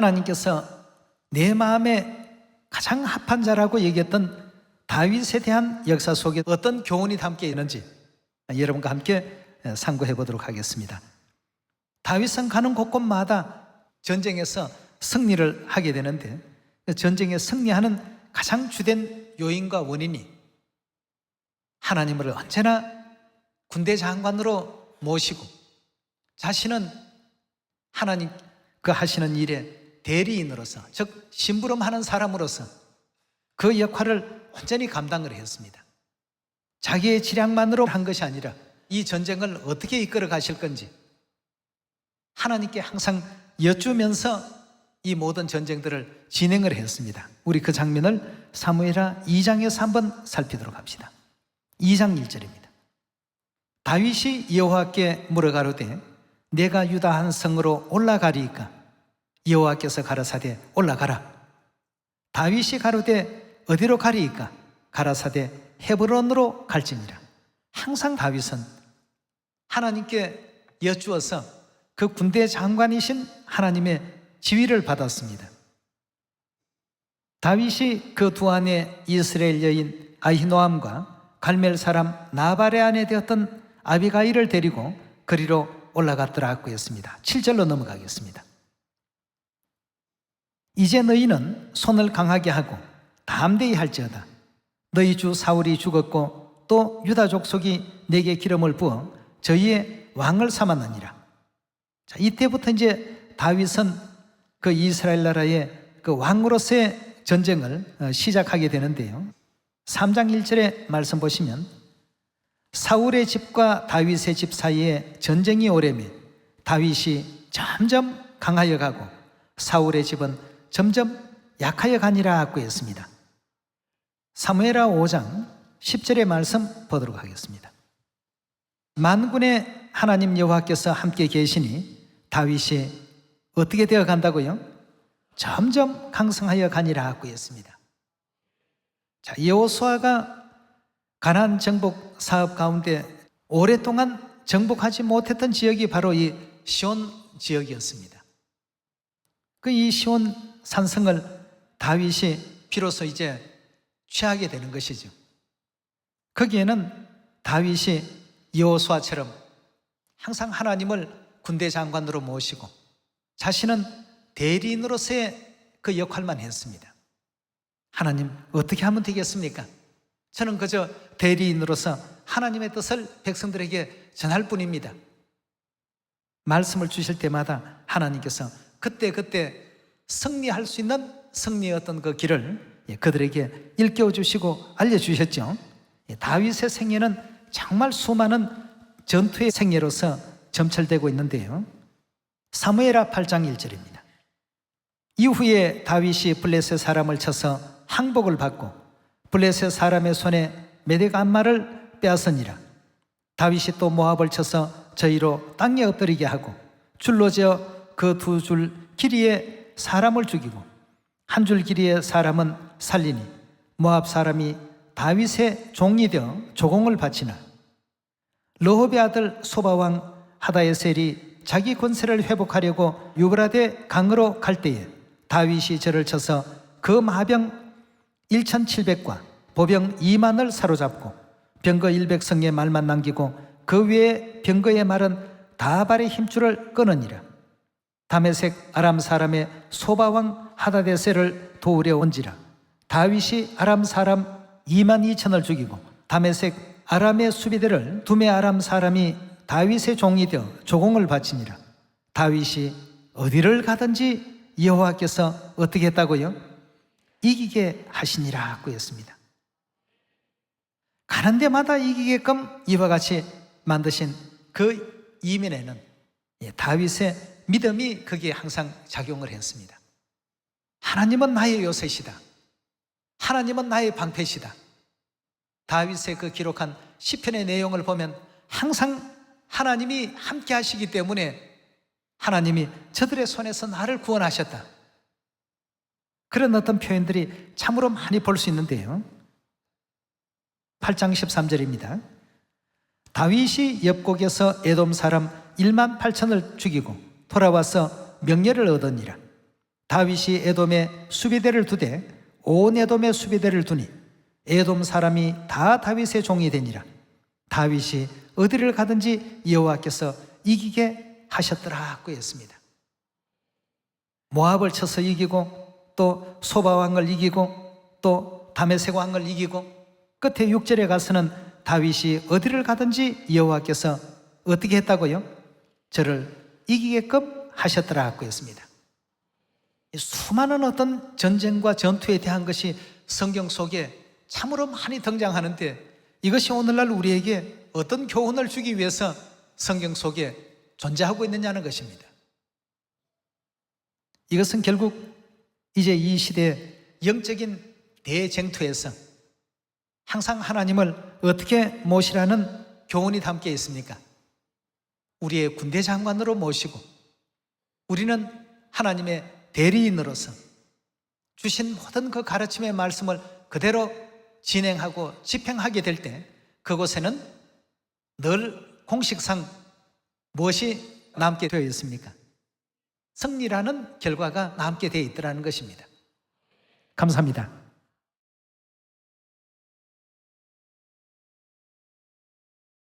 하나님께서 내 마음에 가장 합한 자라고 얘기했던 다윗에 대한 역사 속에 어떤 교훈이 담겨 있는지 여러분과 함께 상고해 보도록 하겠습니다. 다윗은 가는 곳곳마다 전쟁에서 승리를 하게 되는데 그 전쟁에 승리하는 가장 주된 요인과 원인이 하나님을 언제나 군대 장관으로 모시고 자신은 하나님 그 하시는 일에 대리인으로서 즉 심부름하는 사람으로서 그 역할을 온전히 감당을 했습니다. 자기의 지략만으로 한 것이 아니라 이 전쟁을 어떻게 이끌어 가실 건지 하나님께 항상 여쭈면서 이 모든 전쟁들을 진행을 했습니다. 우리 그 장면을 사무엘하 2장에서 한번 살피도록 합시다. 2장 1절입니다. 다윗이 여호와께 물어가로되 내가 유다 한 성으로 올라가리이까 여호와께서 가라사대 올라가라. 다윗이 가로되 어디로 가리이까 가라사대 헤브론으로 갈지니라. 항상 다윗은 하나님께 여쭈어서 그 군대 장관이신 하나님의 지위를 받았습니다. 다윗이 그 두 아내 이스라엘 여인 아히노암과 갈멜 사람 나발의 아내 되었던 아비가일을 데리고 그리로 올라갔더라고 했습니다. 7절로 넘어가겠습니다. 이제 너희는 손을 강하게 하고 담대히 할지어다. 너희 주 사울이 죽었고 또 유다 족속이 내게 기름을 부어 저희의 왕을 삼았느니라. 자, 이때부터 이제 다윗은 그 이스라엘 나라의 그 왕으로서의 전쟁을 어, 시작하게 되는데요. 3장 1절의 말씀 보시면 사울의 집과 다윗의 집 사이에 전쟁이 오래매 다윗이 점점 강하여 가고 사울의 집은 점점 약하여 가니라 하고 했습니다. 사무엘하 5장 10절의 말씀 보도록 하겠습니다. 만군의 하나님 여호와께서 함께 계시니 다윗이 어떻게 되어 간다고요? 점점 강성하여 가니라 하고 했습니다. 자, 여호수아가 가나안 정복 사업 가운데 오랫동안 정복하지 못했던 지역이 바로 이 시온 지역이었습니다. 그 이 시온 산성을 다윗이 비로소 이제 취하게 되는 것이죠. 거기에는 다윗이 여호수아처럼 항상 하나님을 군대 장관으로 모시고 자신은 대리인으로서의 그 역할만 했습니다. 하나님 어떻게 하면 되겠습니까? 저는 그저 대리인으로서 하나님의 뜻을 백성들에게 전할 뿐입니다. 말씀을 주실 때마다 하나님께서 그때 그때 승리할 수 있는 승리의 어떤 그 길을 예, 그들에게 일깨워 주시고 알려 주셨죠. 예, 다윗의 생애는 정말 수많은 전투의 생애로서 점철되고 있는데요. 사무엘하 8장 1절입니다. 이후에 다윗이 블레셋 사람을 쳐서 항복을 받고 블레셋 사람의 손에 메덱 안마를 빼앗으니라. 다윗이 또 모압을 쳐서 저희로 땅에 엎드리게 하고 줄로 지어 그 두 줄 길이에 사람을 죽이고 한 줄 길이의 사람은 살리니 모압 사람이 다윗의 종이 되어 조공을 바치나 러홉의 아들 소바왕 하다에셀이 자기 권세를 회복하려고 유브라데 강으로 갈 때에 다윗이 저를 쳐서 그 마병 1700과 보병 2만을 사로잡고 병거 100성의 말만 남기고 그 외에 병거의 말은 다발의 힘줄을 끊으니라. 다메색 아람 사람의 소바왕 하다데셀을 도우려 온지라. 다윗이 아람 사람 2만 2천을 죽이고 다메색 아람의 수비대를 두메 아람 사람이 다윗의 종이 되어 조공을 바치니라. 다윗이 어디를 가든지 여호와께서 어떻게 했다고요? 이기게 하시니라 하고 했습니다. 가는 데마다 이기게끔 이와 같이 만드신 그 이면에는 예, 다윗의 믿음이 거기에 항상 작용을 했습니다. 하나님은 나의 요새시다. 하나님은 나의 방패시다. 다윗의 그 기록한 시편의 내용을 보면 항상 하나님이 함께 하시기 때문에 하나님이 저들의 손에서 나를 구원하셨다. 그런 어떤 표현들이 참으로 많이 볼 수 있는데요. 8장 13절입니다. 다윗이 옆곡에서 에돔 사람 1만 8천을 죽이고 돌아와서 명예를 얻으니라. 다윗이 에돔에 수비대를 두되 온 에돔에 수비대를 두니 에돔 사람이 다 다윗의 종이 되니라. 다윗이 어디를 가든지 여호와께서 이기게 하셨더라고 했습니다. 모압을 쳐서 이기고 또 소바 왕을 이기고 또 다메섹 왕을 이기고 끝에 6절에 가서는 다윗이 어디를 가든지 여호와께서 어떻게 했다고요? 저를 이기게끔 하셨더라고 했습니다. 이 수많은 어떤 전쟁과 전투에 대한 것이 성경 속에 참으로 많이 등장하는데 이것이 오늘날 우리에게 어떤 교훈을 주기 위해서 성경 속에 존재하고 있느냐는 것입니다. 이것은 결국 이제 이 시대 영적인 대쟁투에서 항상 하나님을 어떻게 모시라는 교훈이 담겨 있습니까? 우리의 군대 장관으로 모시고 우리는 하나님의 대리인으로서 주신 모든 그 가르침의 말씀을 그대로 진행하고 집행하게 될 때 그곳에는 늘 공식상 무엇이 남게 되어 있습니까? 승리라는 결과가 남게 되어 있더라는 것입니다. 감사합니다.